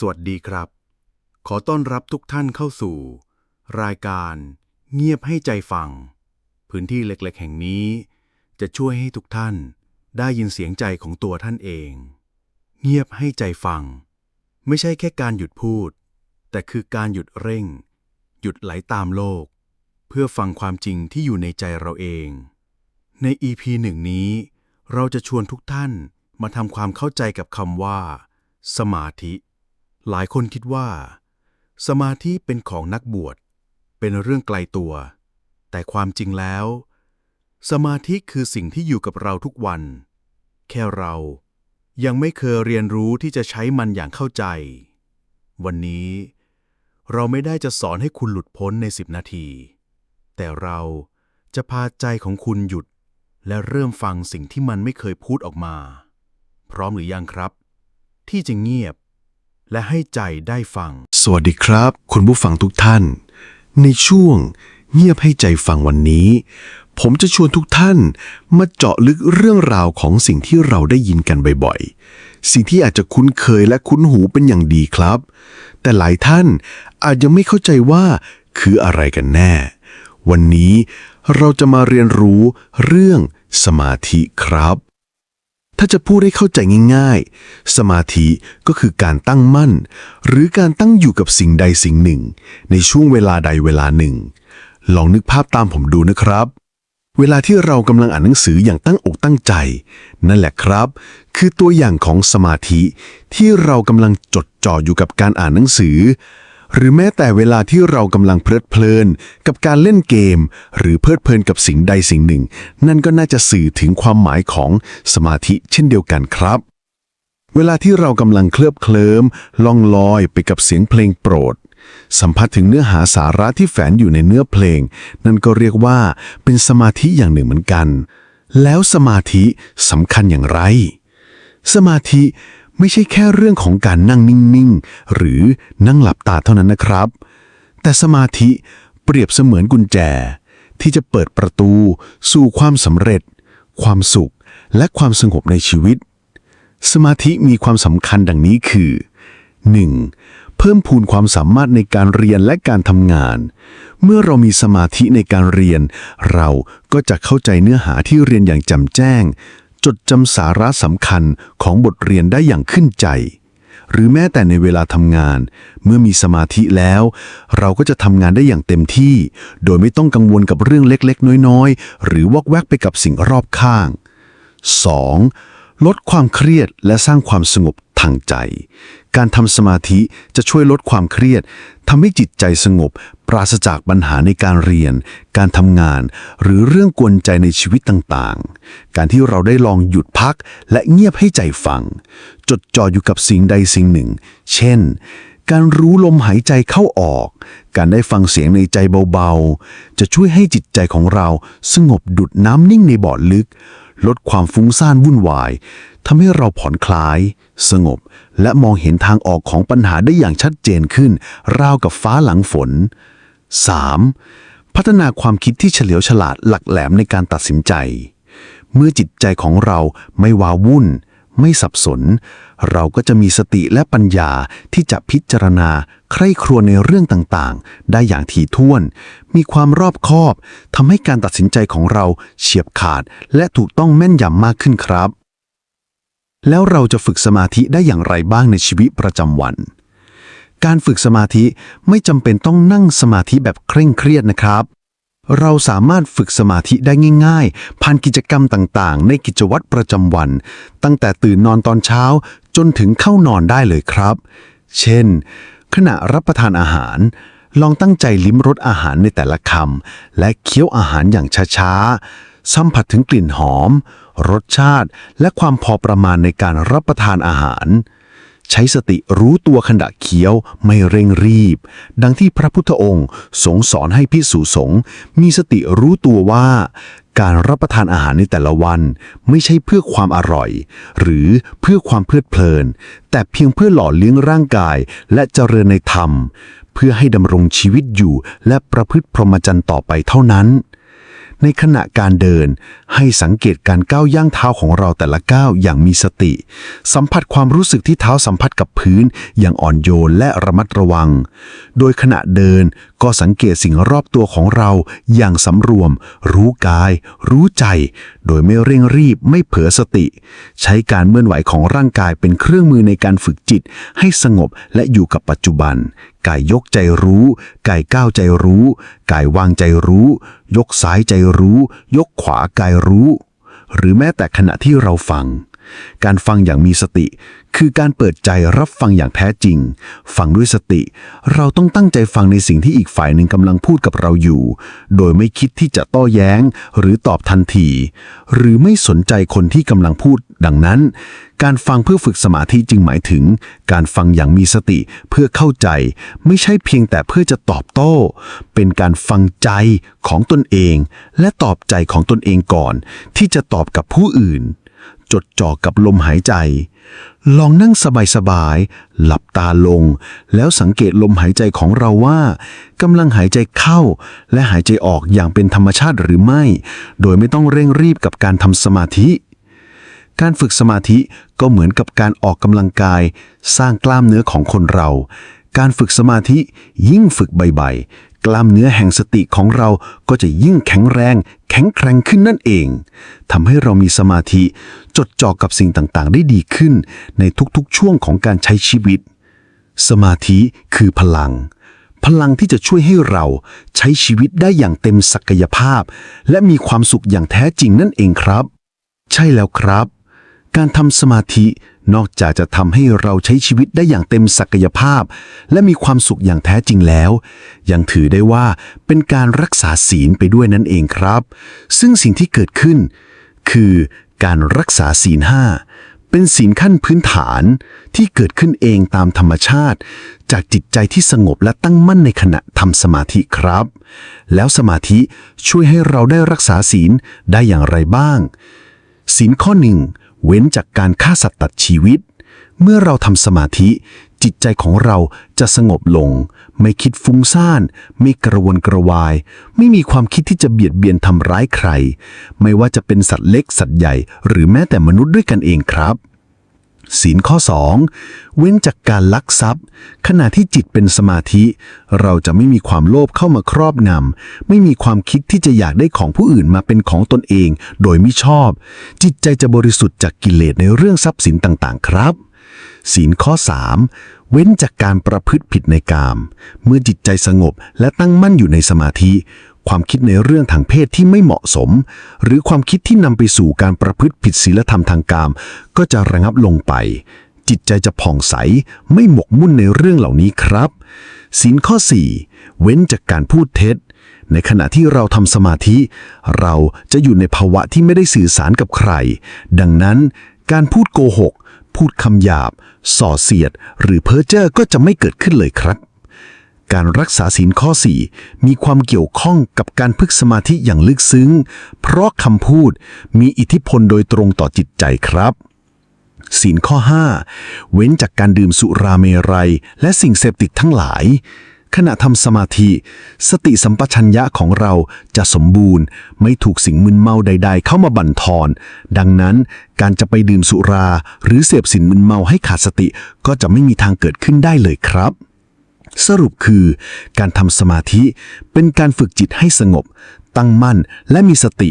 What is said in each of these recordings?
สวัสดีครับ ขอต้อนรับทุกท่านเข้าสู่ รายการ เงียบให้ใจฟัง พื้นที่เล็กๆ แห่งนี้ จะช่วยให้ทุกท่านได้ยินเสียงใจของตัวท่านเอง เงียบให้ใจฟัง ไม่ใช่แค่การหยุดพูด แต่คือการหยุดเร่ง หยุดไหลตามโลก เพื่อฟังความจริงที่อยู่ในใจเราเอง ใน EP หนึ่งนี้ เราจะชวนทุกท่านมาทำความเข้าใจกับคำว่า สมาธิ หลายคนคิดว่า สมาธิเป็นของนักบวช เป็นเรื่องไกลตัว แต่ความจริงแล้ว สมาธิคือสิ่งที่อยู่กับเราทุกวัน แค่เรายังไม่เคยเรียนรู้ที่จะใช้มันอย่างเข้าใจ วันนี้ เราไม่ได้จะสอนให้คุณหลุดพ้นในสิบนาที แต่เราจะพาใจของคุณหยุด และเริ่มฟังสิ่งที่มันไม่เคยพูดออกมา พร้อมหรือยังครับ ที่จะเงียบ และให้ใจได้ฟัง สวัสดีครับ คุณผู้ฟังทุกท่าน ในช่วงเงียบให้ใจฟังวันนี้ ผมจะชวนทุกท่านมาเจาะลึกเรื่องราวของสิ่งที่เราได้ยินกันบ่อยๆ สิ่งที่อาจจะคุ้นเคยและคุ้นหูเป็นอย่างดีครับ แต่หลายท่านอาจยังไม่เข้าใจว่าคืออะไรกันแน่ วันนี้เราจะมาเรียนรู้เรื่องสมาธิครับ ถ้าจะพูดให้เข้าใจง่ายๆ สมาธิก็คือการตั้งมั่น หรือการตั้งอยู่กับสิ่งใดสิ่งหนึ่ง ในช่วงเวลาใดเวลาหนึ่ง ลองนึกภาพตามผมดูนะครับ เวลาที่เรากำลังอ่านหนังสืออย่างตั้งอกตั้งใจ นั่นแหละครับ คือตัวอย่างของสมาธิที่เรากำลังจดจ่ออยู่กับการอ่านหนังสือ หรือแม้แต่เวลาที่เรากำลังเพลิดเพลิน กับการเล่นเกม หรือเพลิดเพลินกับสิ่งใดสิ่งหนึ่ง นั่นก็น่าจะสื่อถึงความหมายของสมาธิเช่นเดียวกันครับ เวลาที่เรากำลังเคลือบเคลิ้มล่องลอยไปกับเสียงเพลงโปรด สัมผัสถึงเนื้อหาสาระที่แฝงอยู่ในเนื้อเพลง นั่นก็เรียกว่าเป็นสมาธิอย่างหนึ่งเหมือนกัน แล้วสมาธิสำคัญอย่างไร สมาธิ ไม่ใช่แค่เรื่องของการนั่งนิ่ง ๆ หรือนั่งหลับตาเท่านั้นนะครับ แต่สมาธิเปรียบเสมือนกุญแจ ที่จะเปิดประตู สู่ความสำเร็จ ความสุข และความสงบในชีวิต สมาธิมีความสำคัญดังนี้คือ 1. เพิ่มพูนความสามารถในการเรียนและการทำงาน เมื่อเรามีสมาธิในการเรียน เราก็จะเข้าใจเนื้อหาที่เรียนอย่างจำแจ้ง จดจำสาระสำคัญของบทเรียนได้อย่างขึ้นใจ หรือแม้แต่ในเวลาทำงาน เมื่อมีสมาธิแล้ว เราก็จะทำงานได้อย่างเต็มที่ โดยไม่ต้องกังวลกับเรื่องเล็กๆ น้อยๆ หรือวอกแวกไปกับสิ่งรอบข้าง 2. ลดความเครียดและสร้างความสงบ ทางใจ การทำสมาธิจะช่วยลดความเครียดทำให้จิตใจสงบ ปราศจากปัญหาในการเรียน การทำงาน หรือเรื่องกวนใจในชีวิตต่างๆ การที่เราได้ลองหยุดพักและเงียบให้ใจฟัง จดจ่ออยู่กับสิ่งใดสิ่งหนึ่ง เช่นการรู้ลมหายใจเข้าออก การได้ฟังเสียงในใจเบาๆ จะช่วยให้จิตใจของเราสงบดุดน้ำนิ่งในบ่อลึก ลดความฟุ้งซ่านวุ่นวายทำให้เราผ่อนคลาย สงบ และมองเห็นทางออกของปัญหาได้อย่างชัดเจนขึ้น ราวกับฟ้าหลังฝน 3. พัฒนาความคิดที่เฉลียวฉลาดหลักแหลมในการตัดสินใจ เมื่อจิตใจของเราไม่วาวุ่น ไม่สับสน เราก็จะมีสติและปัญญาที่จะพิจารณา ใคร่ครวญในเรื่องต่างๆ ได้อย่างถี่ถ้วน มีความรอบคอบทำให้การตัดสินใจของเราเฉียบขาด และถูกต้องแม่นยำมากขึ้นครับ แล้วเราจะฝึกสมาธิได้อย่างไรบ้างในชีวิตประจำวัน การฝึกสมาธิไม่จำเป็นต้องนั่งสมาธิแบบเคร่งเครียดนะครับ เราสามารถฝึกสมาธิได้ง่าย ๆ ผ่านกิจกรรมต่างๆ ในกิจวัตรประจำวัน ตั้งแต่ตื่นนอนตอนเช้าจนถึงเข้านอนได้เลยครับ เช่น ขณะรับประทานอาหาร ลองตั้งใจลิ้มรสอาหารในแต่ละคำและเคี้ยวอาหารอย่างช้าๆ สัมผัสถึงกลิ่นหอม รสชาติ และความพอประมาณในการรับประทานอาหาร ใช้สติรู้ตัวขณะเคี้ยวไม่เร่งรีบ ดังที่พระพุทธองค์ทรงสอนให้พิสูสงฆ์มีสติรู้ตัวว่า การรับประทานอาหารในแต่ละวัน ไม่ใช่เพื่อความอร่อย หรือเพื่อความเพลิดเพลิน แต่เพียงเพื่อหล่อเลี้ยงร่างกายและเจริญในธรรม เพื่อให้ดำรงชีวิตอยู่และประพฤติพรหมจรรย์ต่อไปเท่านั้น ในขณะการเดิน ให้สังเกตการก้าวย่างเท้าของเราแต่ละก้าวอย่างมีสติ สัมผัสความรู้สึกที่เท้าสัมผัสกับพื้น อย่างอ่อนโยนและระมัดระวัง โดยขณะเดินก็สังเกตสิ่งรอบตัวของเราอย่างสำรวม รู้กาย รู้ใจ โดยไม่เร่งรีบไม่เผลอสติ ใช้การเมื่อนไหวของร่างกายเป็นเครื่องมือในการฝึกจิต ให้สงบและอยู่กับปัจจุบัน ไก่ยกใจรู้ ไก่ก้าวใจรู้ ไก่วางใจรู้ ยกซ้ายใจรู้ ยกขวากายรู้ หรือแม้แต่ขณะที่เราฟัง การฟังอย่างมีสติ คือการเปิดใจรับฟังอย่างแท้จริง ฟังด้วยสติ เราต้องตั้งใจฟังในสิ่งที่อีกฝ่ายหนึ่งกำลังพูดกับเราอยู่ โดยไม่คิดที่จะโต้แย้ง หรือตอบทันที หรือไม่สนใจคนที่กำลังพูด ดังนั้น การฟังเพื่อฝึกสมาธิจึงหมายถึง การฟังอย่างมีสติเพื่อเข้าใจ ไม่ใช่เพียงแต่เพื่อจะตอบโต้ เป็นการฟังใจของตนเอง และตอบใจของตนเองก่อน ที่จะตอบกับผู้อื่น จดจ่อกับลมหายใจ ลองนั่งสบายๆ หลับตาลง แล้วสังเกตลมหายใจของเราว่ากำลังหายใจเข้า และหายใจออกอย่างเป็นธรรมชาติหรือไม่ โดยไม่ต้องเร่งรีบกับการทำสมาธิ การฝึกสมาธิก็เหมือนกับการออกกำลังกาย สร้างกล้ามเนื้อของคนเรา การฝึกสมาธิยิ่งฝึกบ่อยๆ กล้ามเนื้อแห่งสติของเราก็จะยิ่งแข็งแรง แข็งแกร่งขึ้นนั่นเองทำให้เรามีสมาธิจดจ่อกับสิ่งต่างๆ ได้ดีขึ้น ในทุกๆ ช่วงของการใช้ชีวิต สมาธิคือพลัง พลังที่จะช่วยให้เราใช้ชีวิตได้อย่างเต็มศักยภาพ และมีความสุขอย่างแท้จริงนั่นเองครับ ใช่แล้วครับ การทำสมาธินอกจากจะทำให้เราใช้ชีวิตได้อย่างเต็มศักยภาพ และมีความสุขอย่างแท้จริงแล้ว ยังถือได้ว่าเป็นการรักษาศีลไปด้วยนั่นเองครับ ซึ่งสิ่งที่เกิดขึ้น คือการรักษาศีลห้าเป็นศีลขั้นพื้นฐานที่เกิดขึ้นเองตามธรรมชาติ จากจิตใจที่สงบและตั้งมั่นในขณะทำสมาธิครับ แล้วสมาธิช่วยให้เราได้รักษาศีลได้อย่างไรบ้าง ศีลข้อหนึ่ง เว้นจากการฆ่าสัตว์ตัดชีวิต เมื่อเราทำสมาธิ จิตใจของเราจะสงบลง ไม่คิดฟุ้งซ่าน ไม่กระวนกระวาย ไม่มีความคิดที่จะเบียดเบียนทำร้ายใคร ไม่ว่าจะเป็นสัตว์เล็กสัตว์ใหญ่ หรือแม้แต่มนุษย์ด้วยกันเองครับ ศีลข้อ 2 เว้นจากการลักทรัพย์ ขณะที่จิตเป็นสมาธิ เราจะไม่มีความโลภเข้ามาครอบงำไม่มีความคิดที่จะอยากได้ของผู้อื่นมาเป็นของตนเอง โดยไม่ชอบ จิตใจจะบริสุทธิ์จากกิเลสในเรื่องทรัพย์สินต่างๆ ครับ ศีลข้อ 3 เว้นจากการประพฤติผิดในกาม เมื่อจิตใจสงบและตั้งมั่นอยู่ในสมาธิ ความคิดในเรื่องทางเพศที่ไม่เหมาะสม หรือความคิดที่นำไปสู่การประพฤติผิดศีลธรรมทางกาม ก็จะระงับลงไป จิตใจจะผ่องใสไม่หมกมุ่นในเรื่องเหล่านี้ครับศีลข้อ 4 เว้นจากการพูดเท็จ ในขณะที่เราทำสมาธิ เราจะอยู่ในภาวะที่ไม่ได้สื่อสารกับใคร ดังนั้นการพูดโกหก พูดคำหยาบ ส่อเสียด หรือเพ้อเจ้อก็จะไม่เกิดขึ้นเลยครับ การรักษาศีลข้อ 4 มีความเกี่ยวข้องกับการพึกสมาธิอย่างลึกซึ้ง เพราะคำพูดมีอิทธิพลโดยตรงต่อจิตใจครับศีลข้อ 5 เว้นจากการดื่มสุราเมรัย และสิ่งเสพติดทั้งหลาย ขณะทำสมาธิ สติสัมปชัญญะของเราจะสมบูรณ์ ไม่ถูกสิ่งมึนเมาใด ๆ เข้ามาบั่นทอน ดังนั้นการจะไปดื่มสุรา หรือเสพสิ่งมึนเมาให้ขาดสติก็จะไม่มีทางเกิดขึ้นได้เลยครับ สรุปคือ การทำสมาธิเป็นการฝึกจิตให้สงบ ตั้งมั่นและมีสติ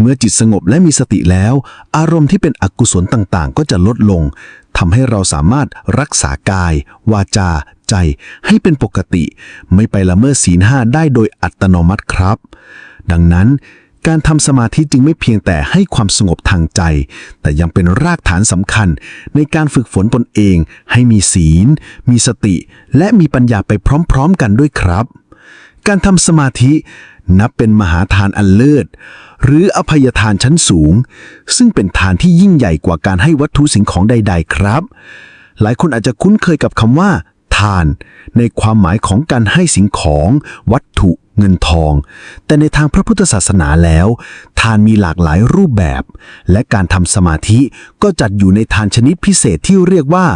เมื่อจิตสงบและมีสติแล้ว อารมณ์ที่เป็นอกุศลต่างๆ ก็จะลดลงทำให้เราสามารถรักษากาย วาจา ใจให้เป็นปกติ ไม่ไปละเมิดศีลห้าได้โดยอัตโนมัติครับ ดังนั้น การทำสมาธิจึงไม่เพียงแต่ให้ความสงบทางใจ แต่ยังเป็นรากฐานสำคัญ ในการฝึกฝนตนเอง ให้มีศีล มีสติ และมีปัญญาไปพร้อม ๆ กันด้วยครับ การทำสมาธินับเป็นมหาทานอันเลิศ หรืออภัยทานชั้นสูง ซึ่งเป็นทานที่ยิ่งใหญ่กว่าการให้วัตถุสิ่งของใด ๆ ครับ หลายคนอาจจะคุ้นเคยกับคำว่า ทาน ในความหมายของการให้สิ่งของ วัตถุ เงินทอง แต่ในทางพระพุทธศาสนาแล้ว ทานมีหลากหลายรูปแบบ และการทำสมาธิก็จัดอยู่ในทานชนิดพิเศษที่เรียกว่า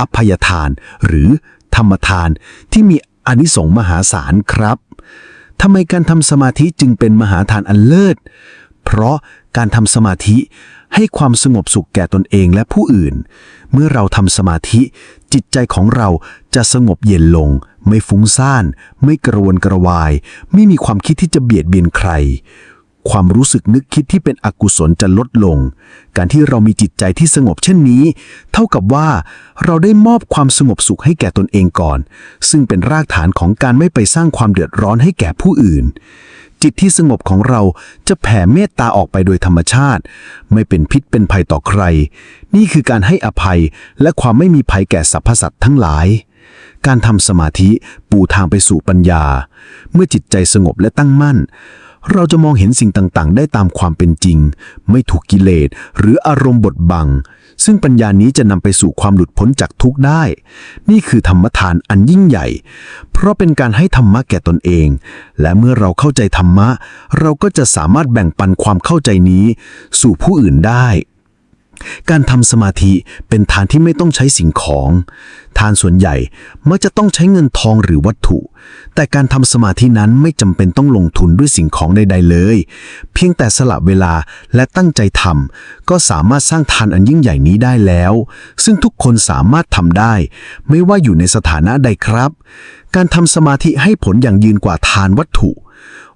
อภัยทาน หรือธรรมทานที่มีอนิสงส์มหาศาลครับทำไมการทำสมาธิจึงเป็นมหาทานอันเลิศ เพราะการทำสมาธิให้ความสงบสุขแก่ตนเองและผู้อื่น เมื่อเราทำสมาธิ จิตใจของเราจะสงบเย็นลง ไม่ฟุ้งซ่าน ไม่กระวนกระวาย ไม่มีความคิดที่จะเบียดเบียนใคร ความรู้สึกนึกคิดที่เป็นอกุศลจะลดลง การที่เรามีจิตใจที่สงบเช่นนี้ เท่ากับว่าเราได้มอบความสงบสุขให้แก่ตนเองก่อน ซึ่งเป็นรากฐานของการไม่ไปสร้างความเดือดร้อนให้แก่ผู้อื่น จิตที่สงบของเราจะแผ่เมตตาออกไปโดยธรรมชาติ ไม่เป็นพิษเป็นภัยต่อใคร นี่คือการให้อภัยและความไม่มีภัยแก่สรรพสัตว์ทั้งหลาย การทำสมาธิปูทางไปสู่ปัญญา เมื่อจิตใจสงบและตั้งมั่น เราจะมองเห็นสิ่งต่างๆ ได้ตามความเป็นจริง ไม่ถูกกิเลสหรืออารมณ์บดบัง ซึ่งปัญญานี้จะนำไปสู่ความหลุดพ้นจากทุกข์ได้ นี่คือธรรมทานอันยิ่งใหญ่ เพราะเป็นการให้ธรรมะแก่ตนเอง และเมื่อเราเข้าใจธรรมะ เราก็จะสามารถแบ่งปันความเข้าใจนี้ สู่ผู้อื่นได้ การทำสมาธิเป็นทานที่ไม่ต้องใช้สิ่งของ ทานส่วนใหญ่มักจะต้องใช้เงินทองหรือวัตถุ แต่การทำสมาธินั้นไม่จำเป็นต้องลงทุนด้วยสิ่งของใด ๆ เลย เพียงแต่สละเวลาและตั้งใจทำก็สามารถสร้างทานอันยิ่งใหญ่นี้ได้แล้ว ซึ่งทุกคนสามารถทำได้ ไม่ว่าอยู่ในสถานะใดครับ การทำสมาธิให้ผลอย่างยืนกว่าทานวัตถุ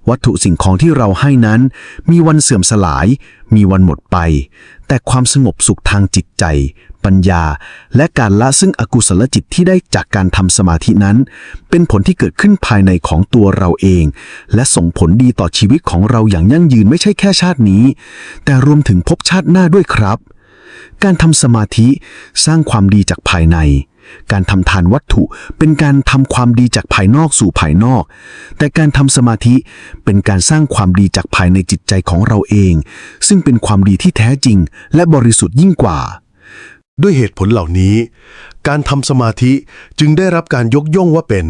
วัตถุสิ่งของที่เราให้นั้น มีวันเสื่อมสลาย มีวันหมดไป แต่ความสงบสุขทางจิตใจ ปัญญา และการละซึ่งอกุศลจิตที่ได้จากการทำสมาธินั้น เป็นผลที่เกิดขึ้นภายในของตัวเราเอง และส่งผลดีต่อชีวิตของเราอย่างยั่งยืนไม่ใช่แค่ชาตินี้ แต่รวมถึงภพชาติหน้าด้วยครับ การทำสมาธิสร้างความดีจากภายใน การทำทานวัตถุเป็นการทำความดีจากภายนอกสู่ภายนอก แต่การทำสมาธิเป็นการสร้างความดีจากภายในจิตใจของเราเอง ซึ่งเป็นความดีที่แท้จริง และบริสุทธิ์ยิ่งกว่า ด้วยเหตุผลเหล่านี้ การทำสมาธิจึงได้รับการยกย่องว่าเป็น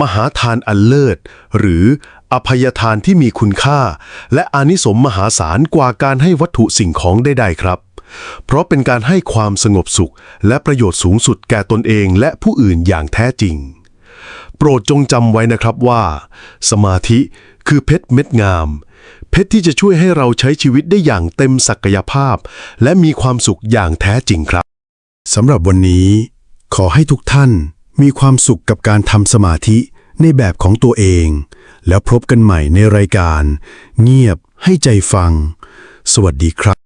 มหาทานอันเลิศ หรืออภัยทานที่มีคุณค่า และอานิสงส์มหาศาลกว่าการให้วัตถุสิ่งของใดๆครับ เพราะเป็นการให้ความสงบสุข และประโยชน์สูงสุดแก่ตนเองและผู้อื่นอย่างแท้จริง โปรดจงจำไว้นะครับว่า สมาธิคือเพชรเม็ดงาม เพชรที่จะช่วยให้เราใช้ชีวิตได้อย่างเต็มศักยภาพ และมีความสุขอย่างแท้จริงครับสำหรับวันนี้ ขอให้ทุกท่านมีความสุขกับการทำสมาธิในแบบของตัวเอง แล้วพบกันใหม่ในรายการ เงียบให้ใจฟัง สวัสดีครับ